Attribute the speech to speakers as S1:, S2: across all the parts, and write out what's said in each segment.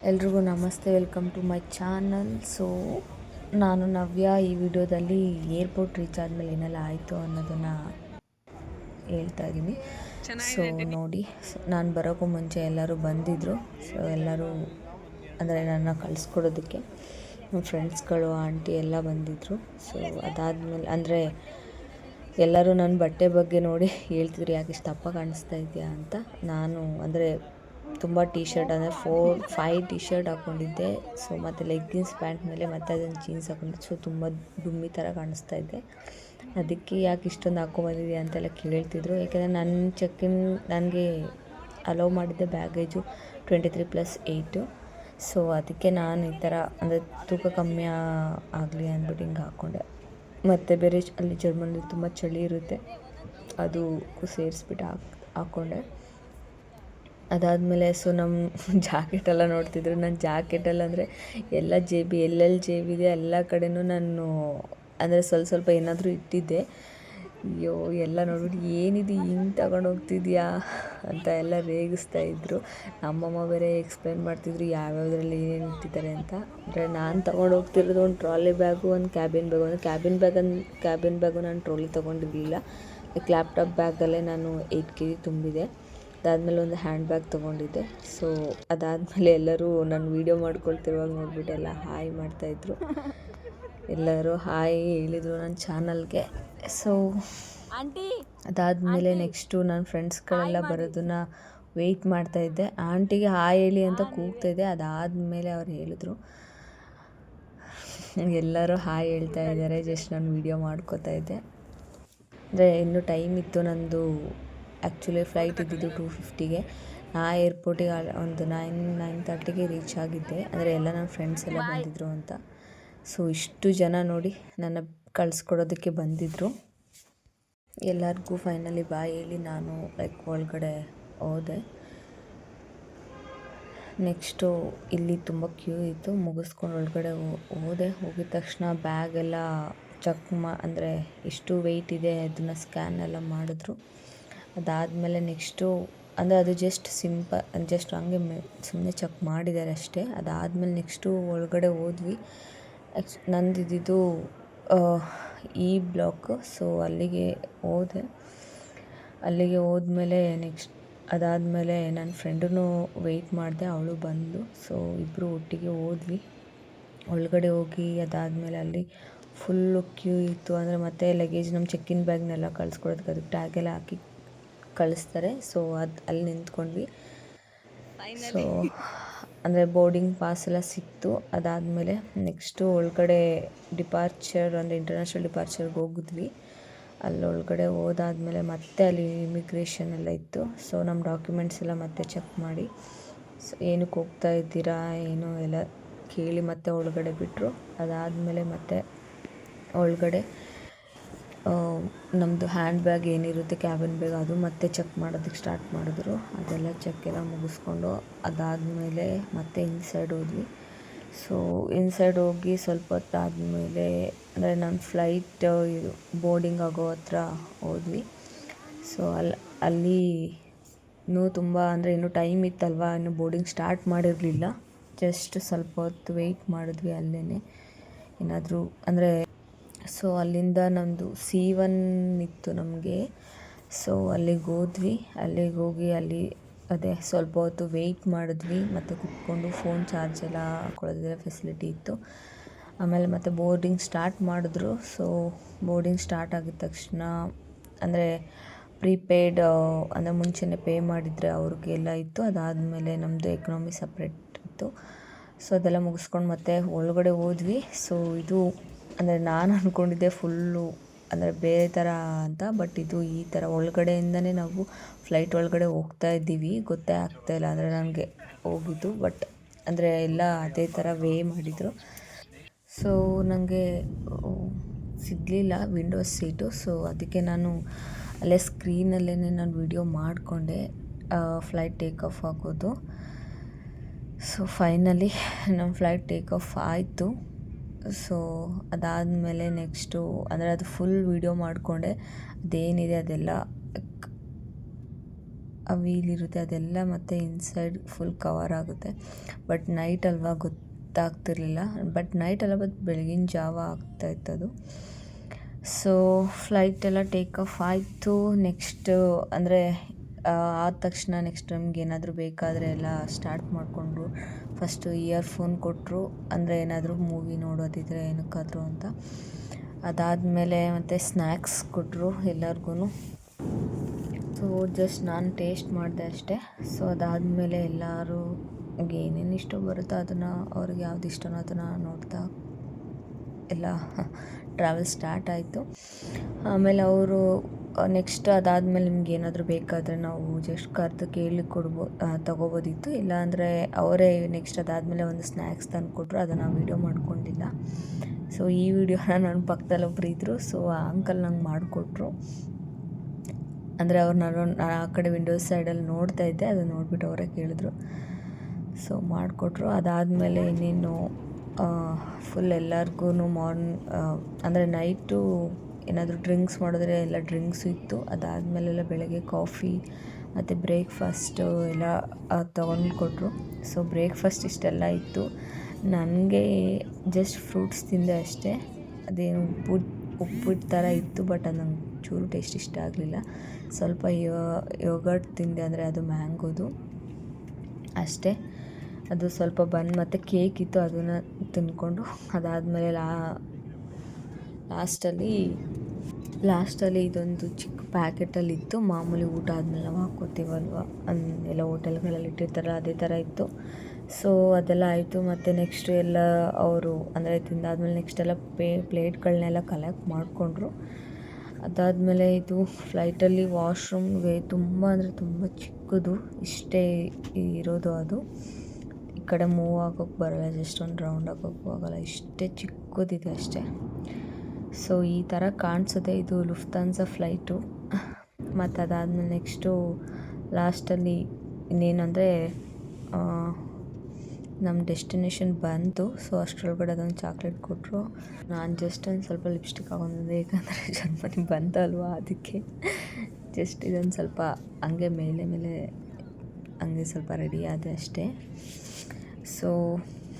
S1: ಎಲ್ರಿಗೂ ನಮಸ್ತೆ welcome to my channel. So ನಾನು ನವ್ಯ. ಈ ವಿಡಿಯೋದಲ್ಲಿ ಏರ್ಪೋರ್ಟ್ ರೀಚ್ ಆದಮೇಲೆ ಏನೆಲ್ಲ ಆಯಿತು ಅನ್ನೋದನ್ನು ಹೇಳ್ತಾ ಇದ್ದೀನಿ ಸೊ ನೋಡಿ ನಾನು ಬರೋಕ್ಕೂ ಮುಂಚೆ ಎಲ್ಲರೂ ಬಂದಿದ್ದರು ಸೊ ಎಲ್ಲರೂ ಅಂದರೆ ನನ್ನ ಕಳಿಸ್ಕೊಡೋದಕ್ಕೆ ನಮ್ಮ ಫ್ರೆಂಡ್ಸ್ಗಳು ಆಂಟಿ ಎಲ್ಲ ಬಂದಿದ್ದರು ಸೊ ಅದಾದಮೇಲೆ ಅಂದರೆ ಎಲ್ಲರೂ ನನ್ನ ಬಟ್ಟೆ ಬಗ್ಗೆ ನೋಡಿ ಹೇಳ್ತಿದ್ರು ಯಾಕೆ ಇಷ್ಟು ದಪ್ಪ ಕಾಣಿಸ್ತಾ ಇದೆಯಾ ಅಂತ. ನಾನು ಅಂದರೆ ತುಂಬ ಟೀ ಶರ್ಟ್ ಅಂದರೆ ಫೋರ್ ಫೈವ್ ಟೀ ಶರ್ಟ್ ಹಾಕ್ಕೊಂಡಿದ್ದೆ ಸೊ ಮತ್ತು ಲೆಗ್ಗಿನ್ಸ್ ಪ್ಯಾಂಟ್ ಮೇಲೆ ಮತ್ತು ಅದನ್ನು ಜೀನ್ಸ್ ಹಾಕ್ಕೊಂಡಿದ್ದೆ ಸೊ ತುಂಬ ದುಮ್ಮಿ ಥರ ಕಾಣಿಸ್ತಾ ಇದ್ದೆ ಅದಕ್ಕೆ ಯಾಕೆ ಇಷ್ಟೊಂದು ಹಾಕ್ಕೊಂಬಂದಿದ್ಯಾ ಅಂತೆಲ್ಲ ಕೇಳ್ತಿದ್ರು. ಯಾಕೆಂದರೆ ನನ್ನ ಚೆಕ್ಕಿನ್ ನನಗೆ ಅಲೋ ಮಾಡಿದ್ದೆ baggage twenty three plus eight so ಅದಕ್ಕೆ ನಾನು ಈ ಥರ ಅಂದರೆ ತೂಕ ಕಮ್ಮಿ ಆಗಲಿ ಅಂದ್ಬಿಟ್ಟು ಹಿಂಗೆ ಹಾಕ್ಕೊಂಡೆ ಮತ್ತು ಬೇರೆ ಅಲ್ಲಿ ಜರ್ಮನಲ್ಲಿ ತುಂಬ ಚಳಿ ಇರುತ್ತೆ. ಅದು ಸೇರಿಸ್ಬಿಟ್ಟು ಹಾಕ್ ಹಾಕ್ಕೊಂಡೆ ಅದಾದಮೇಲೆ ಸೊ ನಮ್ಮ ಜಾಕೆಟೆಲ್ಲ ನೋಡ್ತಿದ್ರು. ನನ್ನ ಜಾಕೆಟಲ್ಲಿ ಅಂದರೆ ಎಲ್ಲ ಜೇಬಿ, ಎಲ್ಲೆಲ್ಲಿ ಜೇಬಿದೆ ಎಲ್ಲ ಕಡೆನೂ ನಾನು ಅಂದರೆ ಸ್ವಲ್ಪ ಸ್ವಲ್ಪ ಏನಾದರೂ ಇಟ್ಟಿದ್ದೆ. ಅಯ್ಯೋ, ಎಲ್ಲ ನೋಡ್ಬಿಟ್ಟು, ಏನಿದು ಹಿಂಗೆ ತಗೊಂಡು ಹೋಗ್ತಿದ್ಯಾ ಅಂತ ಎಲ್ಲ ರೇಗಿಸ್ತಾ ಇದ್ದರು ನಮ್ಮಮ್ಮ ಬೇರೆ ಎಕ್ಸ್ಪ್ಲೇನ್ ಮಾಡ್ತಿದ್ರು, ಯಾವ್ಯಾವ್ದ್ರಲ್ಲಿ ಏನೇನು ಇಟ್ಟಿದ್ದಾರೆ ಅಂತ. ಅಂದರೆ ನಾನು ತೊಗೊಂಡು ಹೋಗ್ತಿರೋದು ಒಂದು ಟ್ರಾಲಿ ಬ್ಯಾಗು ಒಂದು ಕ್ಯಾಬಿನ್ ಬ್ಯಾಗು ಒಂದು ಕ್ಯಾಬಿನ್ ಬ್ಯಾಗ್ ಕ್ಯಾಬಿನ್ ಬ್ಯಾಗು ನಾನು ಟ್ರಾಲಿ ತೊಗೊಂಡಿರಲಿಲ್ಲ. ಲ್ಯಾಪ್ಟಾಪ್ ಬ್ಯಾಗಲ್ಲೇ ನಾನು ಏಯ್ಟ್ ಕೆ ಜಿ ತುಂಬಿದೆ. ಅದಾದಮೇಲೆ ಒಂದು ಹ್ಯಾಂಡ್ ಬ್ಯಾಗ್ ತೊಗೊಂಡಿದ್ದೆ. ಸೊ ಅದಾದಮೇಲೆ ಎಲ್ಲರೂ ನಾನು ವೀಡಿಯೋ ಮಾಡ್ಕೊಳ್ತಿರುವಾಗ ನೋಡ್ಬಿಟ್ಟು ಎಲ್ಲ ಹಾಯ್ ಮಾಡ್ತಾಯಿದ್ರು. ಎಲ್ಲರೂ ಹಾಯ್ ಹೇಳಿದರು ನನ್ನ ಚಾನಲ್ಗೆ ಸೊ ಅದಾದಮೇಲೆ ನೆಕ್ಸ್ಟು ನನ್ನ ಫ್ರೆಂಡ್ಸ್ಗಳೆಲ್ಲ ಬರೋದನ್ನ ವೆಯ್ಟ್ ಮಾಡ್ತಾಯಿದ್ದೆ. ಆಂಟಿಗೆ ಹಾಯ್ ಹೇಳಿ ಅಂತ ಕೂಗ್ತಾಯಿದ್ದೆ. ಅದಾದಮೇಲೆ ಅವ್ರು ಹೇಳಿದ್ರು. ಎಲ್ಲರೂ ಹಾಯ್ ಹೇಳ್ತಾ ಇದ್ದಾರೆ. ಜಸ್ಟ್ ನಾನು ವೀಡಿಯೋ ಮಾಡ್ಕೋತಾ ಇದ್ದೆ. ಅಂದರೆ ಇನ್ನೂ ಟೈಮ್ ಇತ್ತು ನಂದು ಆ್ಯಕ್ಚುಲಿ ಫ್ಲೈಟ್ ಇದ್ದಿದ್ದು ಟೂ ಫಿಫ್ಟಿಗೆ ನಾ ಏರ್ಪೋರ್ಟಿಗೆ ಒಂದು ನೈನ್ ನೈನ್ ತರ್ಟಿಗೆ ರೀಚ್ ಆಗಿದ್ದೆ. ಅಂದರೆ ಎಲ್ಲ ನನ್ನ ಫ್ರೆಂಡ್ಸ್ ಎಲ್ಲ ಬಂದಿದ್ದರು ಅಂತ. ಸೊ ಇಷ್ಟು ಜನ ನೋಡಿ ನನ್ನ ಕಳಿಸ್ಕೊಡೋದಕ್ಕೆ ಬಂದಿದ್ದರು ಎಲ್ಲರಿಗೂ ಫೈನಲಿ ಬಾಯ್ ಹೇಳಿ ನಾನು ಲೈಕ್ ಒಳಗಡೆ ಹೋದೆ. ನೆಕ್ಸ್ಟು ಇಲ್ಲಿ ತುಂಬ ಕ್ಯೂ ಇತ್ತು. ಮುಗಿಸ್ಕೊಂಡು ಒಳಗಡೆ ಹೋದೆ. ಹೋಗಿದ ತಕ್ಷಣ ಬ್ಯಾಗೆಲ್ಲ ಚೆಕ್ ಮಾ ಅಂದರೆ ಎಷ್ಟು ವೆಯ್ಟ್ ಇದೆ ಅದನ್ನು ಸ್ಕ್ಯಾನ್ ಎಲ್ಲ ಮಾಡಿದ್ರು. ಅದಾದಮೇಲೆ ನೆಕ್ಸ್ಟು ಅಂದರೆ ಅದು ಜಸ್ಟ್ ಸಿಂಪ ಜಸ್ಟ್ ಹಂಗೆ ಮೆ ಸುಮ್ಮನೆ ಚೆಕ್ ಮಾಡಿದ್ದಾರೆ ಅಷ್ಟೇ. ಅದಾದಮೇಲೆ ನೆಕ್ಸ್ಟು ಒಳಗಡೆ ಹೋದ್ವಿ. ಆ್ಯಕ್ಚ್ ನಂದು ಇದ್ದಿದ್ದು ಈ ಬ್ಲಾಕ್ ಸೊ ಅಲ್ಲಿಗೆ ಹೋದೆ. ಅಲ್ಲಿಗೆ ಹೋದ್ಮೇಲೆ ನೆಕ್ಸ್ಟ್, ಅದಾದಮೇಲೆ ನನ್ನ ಫ್ರೆಂಡೂ ವೆಯ್ಟ್ ಮಾಡಿದೆ, ಅವಳು ಬಂದು ಸೊ ಇಬ್ಬರು ಒಟ್ಟಿಗೆ ಹೋದ್ವಿ. ಒಳಗಡೆ ಹೋಗಿ ಅದಾದಮೇಲೆ ಅಲ್ಲಿ ಫುಲ್ಲು ಕ್ಯೂ ಇತ್ತು. ಅಂದರೆ ಮತ್ತೆ ಲಗೇಜ್ ನಮ್ಮ ಚೆಕ್ಕಿನ್ ಬ್ಯಾಗ್ನೆಲ್ಲ ಕಳ್ಸ್ಕೊಡೋದಕ್ಕೆ ಅದಕ್ಕೆ ಟ್ಯಾಗೆಲ್ಲ ಹಾಕಿ ಕಳಿಸ್ತಾರೆ. ಸೊ ಅದು ಅಲ್ಲಿ ನಿಂತ್ಕೊಂಡ್ವಿ. ಸೊ ಅಂದರೆ ಬೋರ್ಡಿಂಗ್ ಪಾಸ್ ಎಲ್ಲ ಸಿಕ್ತು. ಅದಾದಮೇಲೆ ನೆಕ್ಸ್ಟು ಒಳಗಡೆ ಡಿಪಾರ್ಚರ್ ಅಂದರೆ ಇಂಟರ್ನ್ಯಾಷನಲ್ ಡಿಪಾರ್ಚರ್ಗೆ ಹೋಗಿದ್ವಿ. ಅಲ್ಲಿ ಒಳಗಡೆ ಹೋದಾದ್ಮೇಲೆ ಮತ್ತೆ ಅಲ್ಲಿ ಇಮಿಗ್ರೇಷನ್ ಎಲ್ಲ ಇತ್ತು. ಸೊ ನಮ್ಮ ಡಾಕ್ಯುಮೆಂಟ್ಸ್ ಎಲ್ಲ ಮತ್ತೆ ಚೆಕ್ ಮಾಡಿ. ಸೊ ಏನಕ್ಕೆ ಹೋಗ್ತಾ ಇದ್ದೀರಾ ಏನು ಎಲ್ಲ ಕೇಳಿ ಮತ್ತೆ ಒಳಗಡೆ ಬಿಟ್ಟರು ಅದಾದಮೇಲೆ ಮತ್ತೆ ಒಳಗಡೆ ನಮ್ಮದು ಹ್ಯಾಂಡ್ ಬ್ಯಾಗ್ ಏನಿರುತ್ತೆ ಕ್ಯಾಬಿನ್ ಬ್ಯಾಗ್ ಅದು ಮತ್ತೆ ಚೆಕ್ ಮಾಡೋದಕ್ಕೆ ಸ್ಟಾರ್ಟ್ ಮಾಡಿದ್ರು. ಅದೆಲ್ಲ ಚೆಕ್ ಎಲ್ಲ ಮುಗಿಸ್ಕೊಂಡು ಅದಾದಮೇಲೆ ಮತ್ತೆ ಇನ್ಸೈಡ್ ಹೋದ್ವಿ. ಸೊ ಇನ್ಸೈಡ್ ಹೋಗಿ ಸ್ವಲ್ಪ ಹೊತ್ತಾದಮೇಲೆ, ಅಂದರೆ ನನ್ನ ಫ್ಲೈಟ್ ಬೋರ್ಡಿಂಗ್ ಆಗೋ ಹತ್ರ ಹೋದ್ವಿ. ಸೊ ಅಲ್ಲಿ ಅಲ್ಲಿ ಇನ್ನೂ ತುಂಬ, ಅಂದರೆ ಇನ್ನೂ ಟೈಮ್ ಇತ್ತಲ್ವ, ಇನ್ನು ಬೋರ್ಡಿಂಗ್ ಸ್ಟಾರ್ಟ್ ಮಾಡಿರಲಿಲ್ಲ. ಜಸ್ಟ್ ಸ್ವಲ್ಪ ಹೊತ್ತು ವೆಯ್ಟ್ ಮಾಡಿದ್ವಿ ಅಲ್ಲೇ ಏನಾದರೂ, ಅಂದರೆ ಸೊ ಅಲ್ಲಿಂದ ನಮ್ಮದು ಸಿ ಒನ್ ಇತ್ತು ನಮಗೆ. ಸೊ ಅಲ್ಲಿಗೆ ಹೋದ್ವಿ. ಅಲ್ಲಿಗೆ ಹೋಗಿ ಅಲ್ಲಿ ಅದೇ ಸ್ವಲ್ಪ ಹೊತ್ತು ವೆಯ್ಟ್ ಮಾಡಿದ್ವಿ. ಮತ್ತು ಕುತ್ಕೊಂಡು ಫೋನ್ ಚಾರ್ಜ್ ಎಲ್ಲ ಹಾಕೊಳ್ಳೋದೆಲ್ಲ ಫೆಸಿಲಿಟಿ ಇತ್ತು. ಆಮೇಲೆ ಮತ್ತೆ ಬೋರ್ಡಿಂಗ್ ಸ್ಟಾರ್ಟ್ ಮಾಡಿದ್ರು. ಸೊ ಬೋರ್ಡಿಂಗ್ ಸ್ಟಾರ್ಟ್ ಆಗಿದ ತಕ್ಷಣ ಅಂದರೆ ಪ್ರೀಪೇಯ್ಡ್ ಅಂದರೆ ಮುಂಚೆನೇ ಪೇ ಮಾಡಿದರೆ ಅವ್ರಿಗೆಲ್ಲ ಇತ್ತು. ಅದಾದಮೇಲೆ ನಮ್ಮದು ಎಕನಾಮಿ ಸಪ್ರೇಟ್ ಇತ್ತು. ಸೊ ಅದೆಲ್ಲ ಮುಗಿಸ್ಕೊಂಡು ಮತ್ತೆ ಒಳಗಡೆ ಹೋದ್ವಿ. ಸೊ ಇದು ಅಂದರೆ ನಾನು ಅಂದ್ಕೊಂಡಿದ್ದೆ ಫುಲ್ಲು ಅಂದರೆ ಬೇರೆ ಥರ ಅಂತ ಬಟ್ ಇದು ಈ ಥರ ಒಳಗಡೆಯಿಂದನೇ ನಾವು ಫ್ಲೈಟ್ ಒಳಗಡೆ ಹೋಗ್ತಾ ಇದ್ದೀವಿ. ಗೊತ್ತೇ ಆಗ್ತಾ ಇಲ್ಲ ಅಂದರೆ ನನಗೆ ಹೋಗಿದ್ದು ಬಟ್ ಅಂದರೆ ಎಲ್ಲ ಅದೇ ಥರ ವೇ ಮಾಡಿದರು. ಸೊ ನನಗೆ ಸಿಗಲಿಲ್ಲ ವಿಂಡೋಸ್ ಸೀಟು ಸೊ ಅದಕ್ಕೆ ನಾನು ಅಲ್ಲೇ ಸ್ಕ್ರೀನಲ್ಲೇ ನಾನು ವಿಡಿಯೋ ಮಾಡಿಕೊಂಡೆ ಫ್ಲೈಟ್ ಟೇಕ್ ಆಫ್ ಆಗೋದು ಸೊ ಫೈನಲಿ ನಮ್ಮ ಫ್ಲೈಟ್ ಟೇಕ್ ಆಫ್ ಆಯಿತು. ಸೊ ಅದಾದಮೇಲೆ ನೆಕ್ಸ್ಟು ಅಂದರೆ ಅದು ಫುಲ್ ವೀಡಿಯೋ ಮಾಡಿಕೊಂಡೆ. ಅದೇನಿದೆ ಅದೆಲ್ಲ ಅವೀಲಿರುತ್ತೆ ಅದೆಲ್ಲ ಮತ್ತು ಇನ್ಸೈಡ್ ಫುಲ್ ಕವರ್ ಆಗುತ್ತೆ. ಬಟ್ ನೈಟ್ ಅಲ್ವಾ ಗೊತ್ತಾಗ್ತಿರ್ಲಿಲ್ಲ. ಬಟ್ ನೈಟ್ ಅಲ್ಲ ಬಟ್ ಬೆಳಗಿನ ಜಾವ ಆಗ್ತಾಯಿತ್ತು ಅದು ಸೊ ಫ್ಲೈಟ್ ಎಲ್ಲ ಟೇಕ್ ಆಫ್ ಆಯಿತು. ನೆಕ್ಸ್ಟು ಅಂದರೆ ಆದ ತಕ್ಷಣ ನೆಕ್ಸ್ಟ್ ನಮ್ಗೆ ಏನಾದರೂ ಬೇಕಾದರೆ ಎಲ್ಲ ಸ್ಟಾರ್ಟ್ ಮಾಡಿಕೊಂಡ್ರು. ಫಸ್ಟು ಇಯರ್ಫೋನ್ ಕೊಟ್ಟರು ಅಂದರೆ ಏನಾದರೂ ಮೂವಿ ನೋಡೋದಿದ್ರೆ ಏನಕ್ಕಾದರೂ ಅಂತ. ಅದಾದಮೇಲೆ ಮತ್ತು ಸ್ನ್ಯಾಕ್ಸ್ ಕೊಟ್ಟರು ಎಲ್ಲರಿಗೂ ಸೊ ಜಸ್ಟ್ ನಾನು ಟೇಸ್ಟ್ ಮಾಡಿದೆ ಅಷ್ಟೇ. ಸೊ ಅದಾದಮೇಲೆ ಎಲ್ಲರೂ ಏನೇನು ಇಷ್ಟ ಬರುತ್ತೋ ಅದನ್ನು ಅವ್ರಿಗೆ ಯಾವ್ದು ಇಷ್ಟನೋ ಅದನ್ನು ನೋಡ್ತಾ ಎಲ್ಲ ಟ್ರಾವೆಲ್ ಸ್ಟಾರ್ಟ್ ಆಯಿತು. ಆಮೇಲೆ ಅವರು ನೆಕ್ಸ್ಟ್ ಅದಾದಮೇಲೆ ನಿಮ್ಗೆ ಏನಾದರೂ ಬೇಕಾದರೆ ನಾವು ಜಸ್ಟ್ ಕರೆದು ಕೇಳಿ ಕೊಡ್ಬೋ ತೊಗೋಬೋದಿತ್ತು. ಇಲ್ಲಾಂದರೆ ಅವರೇ ನೆಕ್ಸ್ಟ್ ಅದಾದಮೇಲೆ ಒಂದು ಸ್ನ್ಯಾಕ್ಸ್ ತಂದು ಕೊಟ್ಟರು ಅದನ್ನು ವೀಡಿಯೋ ಮಾಡ್ಕೊಂಡಿಲ್ಲ. ಸೊ ಈ ವಿಡಿಯೋನ ನನ್ನ ಪಕ್ಕದಲ್ಲಿ ಒಬ್ರು ಇದ್ದರು ಸೊ ಆ ಅಂಕಲ್ ನಂಗೆ ಮಾಡಿಕೊಟ್ರು. ಅಂದರೆ ಅವ್ರು ನಾನು ಆ ಕಡೆ ವಿಂಡೋಸ್ ಸೈಡಲ್ಲಿ ನೋಡ್ತಾ ಇದ್ದೆ, ಅದನ್ನು ನೋಡಿಬಿಟ್ಟು ಅವರೇ ಕೇಳಿದ್ರು. ಸೊ ಮಾಡಿಕೊಟ್ರು. ಅದಾದಮೇಲೆ ಇನ್ನೇನು ಫುಲ್ ಎಲ್ಲರಿಗೂ ಮಾರ್ನ್ ಅಂದರೆ ನೈಟು ಏನಾದರೂ ಡ್ರಿಂಕ್ಸ್ ಮಾಡಿದ್ರೆ ಎಲ್ಲ ಡ್ರಿಂಕ್ಸು ಇತ್ತು. ಅದಾದಮೇಲೆಲ್ಲ ಬೆಳಗ್ಗೆ ಕಾಫಿ, ಮತ್ತು ಬ್ರೇಕ್ಫಾಸ್ಟು ಎಲ್ಲ ತೊಗೊಂಡು ಕೊಟ್ಟರು ಸೊ ಬ್ರೇಕ್ಫಾಸ್ಟ್ ಇಷ್ಟೆಲ್ಲ ಇತ್ತು. ನನಗೆ ಜಸ್ಟ್ ಫ್ರೂಟ್ಸ್ ತಿಂದೆ ಅಷ್ಟೇ. ಅದೇನು ಉಪ್ಪು ಉಪ್ಪಿಟ್ಟು ಥರ ಇತ್ತು, ಬಟ್ ಅದು ನಂಗೆ ಚೂರು ಟೇಸ್ಟ್ ಇಷ್ಟ ಆಗಲಿಲ್ಲ. ಸ್ವಲ್ಪ ಯೋಗರ್ಟ್ ತಿಂದೆ ಅಂದರೆ ಅದು ಮ್ಯಾಂಗೋದು. ಅಷ್ಟೇ. ಅದು ಸ್ವಲ್ಪ ಬನ್ ಮತ್ತು ಕೇಕ್ ಇತ್ತು, ಅದನ್ನು ತಿಂದ್ಕೊಂಡು ಅದಾದಮೇಲೆ ಲಾ ಲಾಸ್ಟಲ್ಲಿ ಲಾಸ್ಟಲ್ಲಿ ಇದೊಂದು ಚಿಕ್ಕ ಪ್ಯಾಕೆಟಲ್ಲಿ ಇತ್ತು ಮಾಮೂಲಿ ಊಟ ಆದಮೇಲೆ ನಾವು ಹಾಕ್ಕೋತೀವಲ್ವ? ಎಲ್ಲ ಹೋಟೆಲ್ಗಳಲ್ಲಿ ಇಟ್ಟಿರ್ತಾರಲ್ಲ, ಅದೇ ಥರ ಇತ್ತು. ಸೊ ಅದೆಲ್ಲ ಆಯಿತು. ಮತ್ತು ನೆಕ್ಸ್ಟ್ ಎಲ್ಲ ಅವರು, ಅಂದರೆ ತಿಂದಾದ್ಮೇಲೆ ನೆಕ್ಸ್ಟ್ ಎಲ್ಲ ಪೇ, ಪ್ಲೇಟ್ಗಳನ್ನೆಲ್ಲ ಕಲೆಕ್ಟ್ ಮಾಡಿಕೊಂಡ್ರು. ಅದಾದಮೇಲೆ ಇದು ಫ್ಲೈಟಲ್ಲಿ ವಾಶ್ರೂಮ್ಗೆ ತುಂಬ, ಅಂದರೆ ತುಂಬ ಚಿಕ್ಕದು. ಇಷ್ಟೇ ಇರೋದು ಅದು. ಈ ಕಡೆ ಮೂವ್ ಆಗೋಕ್ಕೆ ಬರೋಲ್ಲ ಜಸ್ಟ್ ಒಂದು ರೌಂಡ್ ಆಗೋಕ್ಕೂ ಆಗೋಲ್ಲ ಇಷ್ಟೇ ಚಿಕ್ಕದಿದೆ ಅಷ್ಟೇ. ಸೊ ಈ ಥರ ಕಾಣಿಸುತ್ತೆ. ಇದು ಲುಫ್ತಾನ್ಸ ಫ್ಲೈಟು ಮತ್ತು ಅದಾದಮೇಲೆ ನೆಕ್ಸ್ಟು ಲಾಸ್ಟಲ್ಲಿ ಇನ್ನೇನಂದರೆ ನಮ್ಮ ಡೆಸ್ಟಿನೇಷನ್ ಬಂತು. ಸೊ ಅಷ್ಟರೊಳಗಡೆ ಅದೊಂದು ಚಾಕ್ಲೇಟ್ ಕೊಟ್ಟರು ನಾನು ಜಸ್ಟ್ ಒಂದು ಸ್ವಲ್ಪ ಲಿಪ್ಸ್ಟಿಕ್ ಹಾಕೊಂಡಿದ್ದೆ ಏಕೆಂದರೆ ಜನ್ಮದಿನ ಬಂತಲ್ವಾ ಅದಕ್ಕೆ. ಜಸ್ಟ್ ಇದೊಂದು ಸ್ವಲ್ಪ ಹಂಗೆ ಮೇಲೆ ಮೇಲೆ ಹಂಗೆ ಸ್ವಲ್ಪ ರೆಡಿ ಆದೆ ಅಷ್ಟೇ. ಸೊ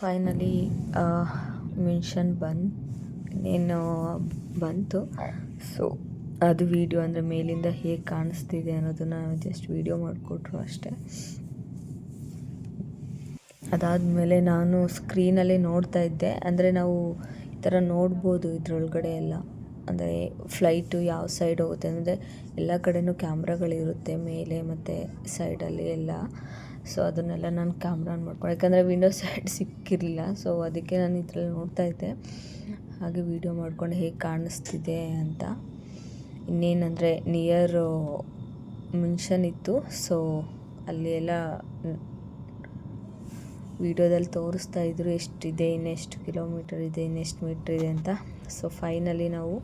S1: ಫೈನಲಿ ಮೆನ್ಷನ್ ಬಂದು ಇನ್ನೇನು ಬಂತು. ಸೊ ಅದು ವೀಡಿಯೋ ಅಂದರೆ ಮೇಲಿಂದ ಹೇಗೆ ಕಾಣಿಸ್ತಿದೆ ಅನ್ನೋದನ್ನು ಜಸ್ಟ್ ವೀಡಿಯೋ ಮಾಡಿಕೊಟ್ರು ಅಷ್ಟೇ. ಅದಾದಮೇಲೆ ನಾನು ಸ್ಕ್ರೀನಲ್ಲಿ ನೋಡ್ತಾ ಇದ್ದೆ. ಅಂದರೆ ನಾವು ಈ ಥರ ನೋಡ್ಬೋದು ಇದರೊಳಗಡೆ ಎಲ್ಲ. ಅಂದರೆ ಫ್ಲೈಟು ಯಾವ ಸೈಡ್ ಹೋಗುತ್ತೆ ಅಂದರೆ ಎಲ್ಲ ಕಡೆಯೂ ಕ್ಯಾಮ್ರಾಗಳಿರುತ್ತೆ ಮೇಲೆ ಮತ್ತು ಸೈಡಲ್ಲಿ ಎಲ್ಲ. ಸೊ ಅದನ್ನೆಲ್ಲ ನಾನು ಕ್ಯಾಮ್ರಾನ್ ಮಾಡ್ಕೊಂಡು. ಯಾಕಂದರೆ ವಿಂಡೋ ಸೈಡ್ ಸಿಕ್ಕಿರಲಿಲ್ಲ. ಸೊ ಅದಕ್ಕೆ ನಾನು ಇದರಲ್ಲಿ ನೋಡ್ತಾ ಇದ್ದೆ. ಹಾಗೆ ವೀಡಿಯೋ ಮಾಡ್ಕೊಂಡು ಹೇಗೆ ಕಾಣಿಸ್ತಿದೆ ಅಂತ. ಇನ್ನೇನಂದರೆ ನಿಯರ್ ಮೆನ್ಷನ್ ಇತ್ತು ಸೊ ಅಲ್ಲಿ ಎಲ್ಲ ವೀಡಿಯೋದಲ್ಲಿ ತೋರಿಸ್ತಾ ಇದ್ರು ಎಷ್ಟಿದೆ, ಇನ್ನೆಷ್ಟು ಕಿಲೋಮೀಟರ್ ಇದೆ, ಇನ್ನೆಷ್ಟು ಮೀಟ್ರ್ ಇದೆ ಅಂತ. ಸೊ ಫೈನಲಿ ನಾವು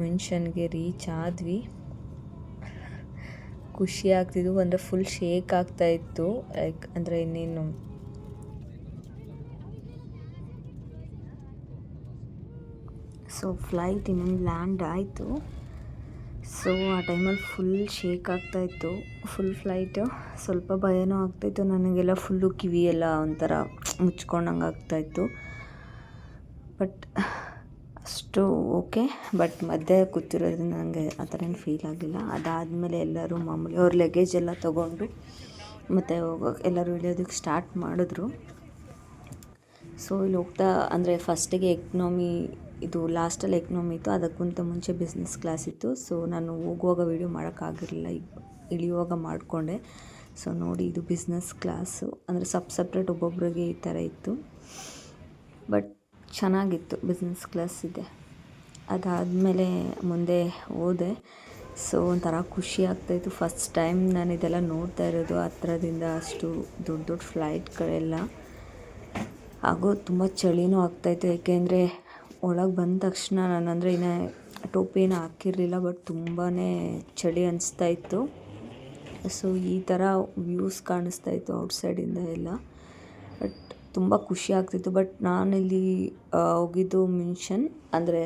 S1: ಮೆನ್ಷನ್ಗೆ ರೀಚ್ ಆದ್ವಿ. ಖುಷಿ ಆಗ್ತಿದ್ವು ಅಂದರೆ ಫುಲ್ ಶೇಕ್ ಆಗ್ತಾಯಿತ್ತು ಲೈಕ್ ಅಂದರೆ ಇನ್ನೇನು ಸೊ ಫ್ಲೈಟ್ ಇನ್ನೊಂದು ಲ್ಯಾಂಡ್ ಆಯಿತು. ಸೊ ಆ ಟೈಮಲ್ಲಿ ಫುಲ್ ಶೇಕ್ ಆಗ್ತಾಯಿತ್ತು ಫುಲ್ ಫ್ಲೈಟು ಸ್ವಲ್ಪ ಭಯನೂ ಆಗ್ತಾಯಿತ್ತು ನನಗೆಲ್ಲ ಫುಲ್ಲು ಕಿವಿ ಎಲ್ಲ ಒಂಥರ ಮುಚ್ಕೊಂಡಂಗೆ ಆಗ್ತಾಯಿತ್ತು ಬಟ್ ಅಷ್ಟು ಓಕೆ ಬಟ್ ಮಧ್ಯೆ ಕೂತಿರೋದ್ರಿಂದ ನನಗೆ ಆ ಥರ ಏನು ಫೀಲ್ ಆಗಲಿಲ್ಲ ಅದಾದಮೇಲೆ ಎಲ್ಲರೂ ಮಾಮೂಲಿ ಅವ್ರ ಲಗೇಜ್ ಎಲ್ಲ ತೊಗೊಂಡು ಮತ್ತು ಹೋಗೋಕೆ ಎಲ್ಲರೂ ಇಳಿಯೋದಕ್ಕೆ ಸ್ಟಾರ್ಟ್ ಮಾಡಿದ್ರು. ಸೊ ಇಲ್ಲಿ ಹೋಗ್ತಾ ಅಂದರೆ ಫಸ್ಟಿಗೆ ಎಕ್ನಾಮಿ ಇದು ಲಾಸ್ಟಲ್ಲಿ ಎಕ್ನಾಮಿ ಇತ್ತು, ಅದಕ್ಕಿಂತ ಮುಂಚೆ ಬಿಸ್ನೆಸ್ ಕ್ಲಾಸ್ ಇತ್ತು. ಸೊ ನಾನು ಹೋಗುವಾಗ ವೀಡಿಯೋ ಮಾಡೋಕ್ಕಾಗಿರಲಿಲ್ಲ ಇಳಿಯುವಾಗ ಮಾಡಿಕೊಂಡೆ. ಸೊ ನೋಡಿ ಇದು ಬಿಸ್ನೆಸ್ ಕ್ಲಾಸು ಅಂದರೆ ಸಪ್ ಸಪ್ರೇಟ್ ಒಬ್ಬೊಬ್ಬರಿಗೆ ಈ ಥರ ಇತ್ತು. ಬಟ್ ಚೆನ್ನಾಗಿತ್ತು ಬಿಸ್ನೆಸ್ ಕ್ಲಾಸ್ ಇದೆ. ಅದಾದಮೇಲೆ ಮುಂದೆ ಹೋದೆ. ಸೊ ಒಂಥರ ಖುಷಿ ಆಗ್ತಾಯಿತ್ತು ಫಸ್ಟ್ ಟೈಮ್ ನಾನು ಇದೆಲ್ಲ ನೋಡ್ತಾ ಇರೋದು ಹತ್ರದಿಂದ ಅಷ್ಟು ದೊಡ್ಡ ದೊಡ್ಡ ಫ್ಲೈಟ್ಗಳೆಲ್ಲ ಹಾಗೂ ತುಂಬ ಚಳಿನೂ ಆಗ್ತಾಯಿತ್ತು ಏಕೆಂದರೆ ಒಳಗೆ ಬಂದ ತಕ್ಷಣ ನಾನು ಅಂದರೆ ಇನ್ನು ಟೋಪಿ ಏನು ಹಾಕಿರಲಿಲ್ಲ ಬಟ್ ತುಂಬಾ ಚಳಿ ಅನಿಸ್ತಾ ಇತ್ತು. ಸೊ ಈ ಥರ ವ್ಯೂಸ್ ಕಾಣಿಸ್ತಾ ಇತ್ತು ಔಟ್ಸೈಡಿಂದ ಎಲ್ಲ. ಬಟ್ ತುಂಬ ಖುಷಿ ಆಗ್ತಿತ್ತು. ಬಟ್ ನಾನಿಲ್ಲಿ ಹೋಗಿದ್ದು ಮಿನ್ಷನ್ ಅಂದರೆ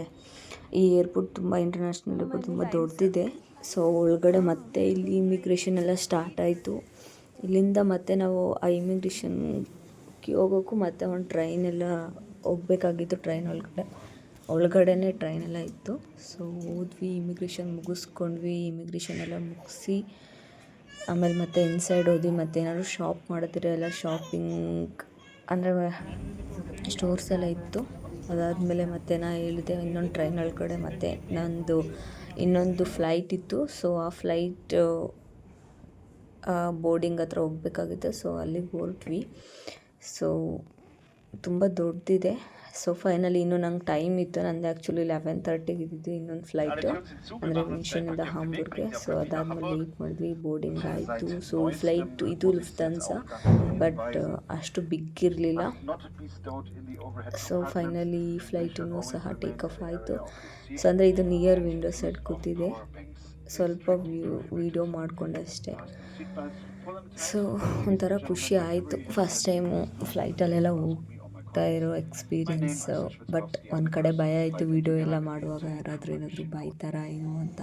S1: ಈ ಏರ್ಪೋರ್ಟ್ ತುಂಬ ಇಂಟರ್ನ್ಯಾಷನಲ್ ಏರ್ಪೋರ್ಟ್ ತುಂಬ ದೊಡ್ಡದಿದೆ ಸೊ ಒಳಗಡೆ ಮತ್ತೆ ಇಲ್ಲಿ ಇಮಿಗ್ರೇಷನ್ ಎಲ್ಲ ಸ್ಟಾರ್ಟ್ ಆಯಿತು. ಇಲ್ಲಿಂದ ಮತ್ತೆ ನಾವು ಆ ಇಮಿಗ್ರೇಷನ್ಗೆ ಹೋಗೋಕ್ಕೂ ಮತ್ತೆ ಒಂದು ಟ್ರೈನ್ ಎಲ್ಲ ಹೋಗ್ಬೇಕಾಗಿತ್ತು ಟ್ರೈನ್ ಒಳಗಡೆ. ಒಳಗಡೆ ಟ್ರೈನ್ ಎಲ್ಲ ಇತ್ತು. ಸೊ ಹೋದ್ವಿ ಇಮಿಗ್ರೇಷನ್ ಮುಗಿಸ್ಕೊಂಡ್ವಿ ಇಮಿಗ್ರೇಷನ್ ಎಲ್ಲ ಮುಗಿಸಿ, ಆಮೇಲೆ ಮತ್ತೆ ಇನ್ಸೈಡ್ ಹೋದ್ವಿ, ಮತ್ತೆ ಏನಾದ್ರು ಶಾಪ್ ಮಾಡಿದ್ರೆ ಎಲ್ಲ ಶಾಪಿಂಗ್ ಅಂದರೆ ಸ್ಟೋರ್ಸ್ ಎಲ್ಲ ಇತ್ತು. ಅದಾದಮೇಲೆ ಮತ್ತೆ ನಾ ಹೇಳಿದೆ, ಇನ್ನೊಂದು ಟ್ರೈನ್ ಒಳಗಡೆ ಮತ್ತೆ ನಂದು ಇನ್ನೊಂದು ಫ್ಲೈಟ್ ಇತ್ತು. ಸೊ ಆ ಫ್ಲೈಟ್ ಬೋರ್ಡಿಂಗ್ ಹತ್ರ ಹೋಗ್ಬೇಕಾಗಿತ್ತು. ಸೊ ಅಲ್ಲಿಗೆ ಹೊರಟ್ವಿ ಸೊ ತುಂಬ ದೊಡ್ಡದಿದೆ ಸೊ ಫೈನಲಿ ಇನ್ನೂ ನಂಗೆ ಟೈಮ್ ಇತ್ತು. ನಂದು ಆ್ಯಕ್ಚುಲಿ ಲೆವೆನ್ ತರ್ಟಿಗೆ ಇದ್ದಿದ್ದು ಇನ್ನೊಂದು ಫ್ಲೈಟು ಅಂದರೆ ಮಿಷನಿಂದ ಹಾಂಬೂರ್ಗೆ ಸೊ ಅದಾದಮೇಲೆ ಲೇಟ್ ಮಾಡಿದ್ವಿ. ಬೋರ್ಡಿಂಗ್ ಆಯಿತು. ಸೊ ಫ್ಲೈಟ್ ಇದು ಲುಫ್ತಾನ್ಸ ಬಟ್ ಅಷ್ಟು ಬಿಗ್ ಇರಲಿಲ್ಲ. ಸೊ ಫೈನಲಿ ಫ್ಲೈಟೂ ಸಹ ಟೇಕ್ ಆಫ್ ಆಯಿತು. ಸೊ ಅಂದರೆ ಇದು ನಿಯರ್ ವಿಂಡೋ ಸೆಟ್ ಕೂತಿದೆ. ಸ್ವಲ್ಪ ವ್ಯೂ ವೀಡಿಯೋ ಮಾಡಿಕೊಂಡಷ್ಟೇ ಸೊ ಒಂಥರ ಖುಷಿ ಆಯಿತು. ಫಸ್ಟ್ ಟೈಮು ಫ್ಲೈಟಲ್ಲೆಲ್ಲ ಹೋಗ್ತಾ ಇರೋ ಎಕ್ಸ್ಪೀರಿಯನ್ಸ್ ಬಟ್ ಒಂದು ಕಡೆ ಭಯ ಆಯಿತು ವೀಡಿಯೋ ಎಲ್ಲ ಮಾಡುವಾಗ, ಯಾರಾದರೂ ಏನಾದರೂ ಬೈತಾರ ಏನು ಅಂತ.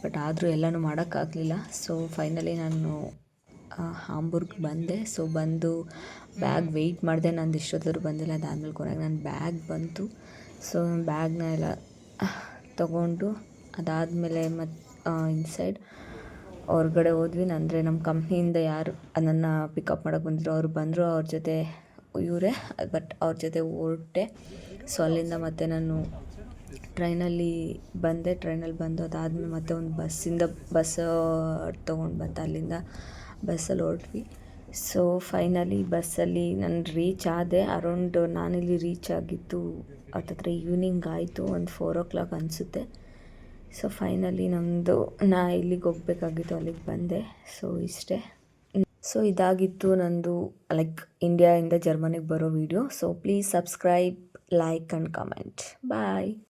S1: ಬಟ್ ಆದರೂ ಎಲ್ಲನೂ ಮಾಡೋಕ್ಕಾಗಲಿಲ್ಲ. ಸೊ ಫೈನಲಿ ನಾನು ಹಾಂಬುರ್ಗ್ ಬಂದೆ. ಸೊ ಬಂದು ಬ್ಯಾಗ್ ವೆಯ್ಟ್ ಮಾಡಿದೆ. ನಂದು ಇಷ್ಟೊತ್ತಾದ್ರೂ ಬಂದಿಲ್ಲ. ಅದಾದಮೇಲೆ ಕೊನೆಗೆ ನನ್ನ ಬ್ಯಾಗ್ ಬಂತು. ಸೊ ಬ್ಯಾಗ್ನ ಎಲ್ಲ ತೊಗೊಂಡು ಅದಾದಮೇಲೆ ಮತ್ತು ಇನ್ಸೈಡ್ ಹೊರ್ಗಡೆ ಹೋದ್ವಿ. ಅಂದರೆ ನಮ್ಮ ಕಂಪ್ನಿಯಿಂದ ಯಾರು ನನ್ನ ಪಿಕಪ್ ಮಾಡೋಕ್ಕೆ ಬಂದಿದ್ರು, ಅವ್ರು ಬಂದರು. ಅವ್ರ ಜೊತೆ ಇವರೇ ಬಟ್ ಅವ್ರ ಜೊತೆ ಹೊರಟೆ. ಸೊ ಅಲ್ಲಿಂದ ಮತ್ತೆ ನಾನು ಟ್ರೈನಲ್ಲಿ ಬಂದೆ. ಟ್ರೈನಲ್ಲಿ ಬಂದು ಅದಾದಮೇಲೆ ಮತ್ತೆ ಒಂದು ಬಸ್ಸಿಂದ ಬಸ್ ತೊಗೊಂಡು ಬಂತು ಅಲ್ಲಿಂದ ಬಸ್ಸಲ್ಲಿ ಹೊರಟ್ವಿ. ಸೊ ಫೈನಲಿ ಬಸ್ಸಲ್ಲಿ ನಾನು ರೀಚ್ ಆದೆ. ಅರೌಂಡ್ ನಾನಿಲ್ಲಿ ರೀಚ್ ಆಗಿತ್ತು ಹತ್ತತ್ರ ಈವ್ನಿಂಗ್ ಆಯಿತು. ಒಂದು ಫೋರ್ ಓ ಕ್ಲಾಕ್ ಅನಿಸುತ್ತೆ. ಸೊ ಫೈನಲಿ ನಮ್ಮದು ನಾ ಇಲ್ಲಿಗೆ ಹೋಗ್ಬೇಕಾಗಿತ್ತು, ಅಲ್ಲಿಗೆ ಬಂದೆ. ಸೊ ಇಷ್ಟೇ. ಸೊ ಇದಾಗಿತ್ತು ನಂದು ಲೈಕ್ ಇಂಡಿಯಾಯಿಂದ ಜರ್ಮನಿಗೆ ಬರೋ video so please subscribe like and comment bye